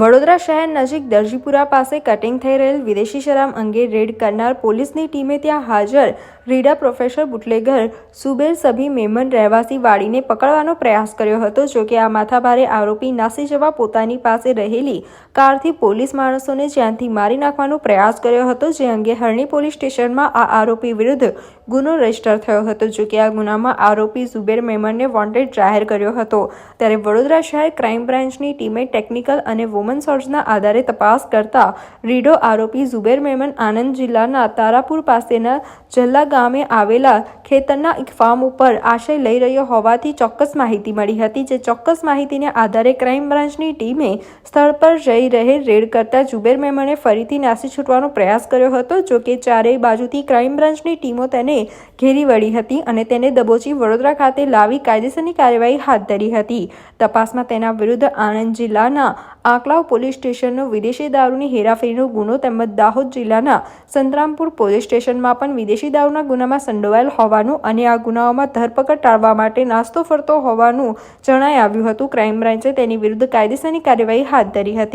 વડોદરા શહેર નજીક દરજીપુરા પાસે કટિંગ થઈ રહેલ વિદેશી શરાબ અંગે રેડ કરનાર પોલીસની ટીમે ત્યાં હાજર. રીડા પ્રોફેસર બુટલેગર, સુબેર સભી મેમન રહેવાસી વાડીને પકડવાનો પ્રયાસ કર્યો હતો, જો કે આ માથાભારે આરોપી નાસી જવા પોતાની પાસે રહેલી કારથી પોલીસ માણસોને જ્યાંથી મારી નાખવાનો પ્રયાસ કર્યો હતો, જે અંગે હરણી પોલીસ સ્ટેશનમાં આ આરોપી વિરુદ્ધ ગુનો રજિસ્ટર થયો હતો, જો કે આ ગુનામાં આરોપી ઝુબેર મેમનને વોન્ટેડ જાહેર કર્યો હતો. ત્યારે વડોદરા શહેર ક્રાઇમ બ્રાન્ચની ટીમે ટેકનિકલ અને વુમન સોર્સના આધારે તપાસ કરતા રીડો આરોપી ઝુબેર મેમન આનંદ જિલ્લાના તારાપુર પાસેના જલ્લા ગામે આવેલા ખેતરના એક ફાર્મ ઉપર આશય લઈ રહ્યો હોવાથી ચોક્કસ માહિતી મળી હતી જે ચોક્કસ માહિતીને આધારે ક્રાઇમ બ્રાન્ચની ટીમે સ્થળ પર જઈ રહે રેડ કરતા જુબેર મેમણે ફરીથી નાસી છૂટવાનો પ્રયાસ કર્યો હતો, જો કે ચારેય બાજુથી ક્રાઇમ બ્રાન્ચની ટીમો તેને ઘેરી વળી હતી અને તેને દબોચી વડોદરા ખાતે લાવી કાયદેસરની કાર્યવાહી હાથ ધરી હતી. તપાસમાં તેના વિરુદ્ધ આણંદ જિલ્લાના આંકલાવ પોલીસ સ્ટેશનનો વિદેશી દારૂની હેરાફેરીનો ગુનો તેમજ દાહોદ જિલ્લાના સંતરામપુર પોલીસ સ્ટેશનમાં પણ વિદેશી દારૂના ગુનામાં સંડોવાયેલ હોવાનું અને આ ગુનાઓમાં ધરપકડ ટાળવા માટે નાસ્તો ફરતો હોવાનું જણાઈ આવ્યું હતું. ક્રાઇમ બ્રાન્ચે તેની વિરુદ્ધ કાયદેસરની કાર્યવાહી હાથ ધરી હતી.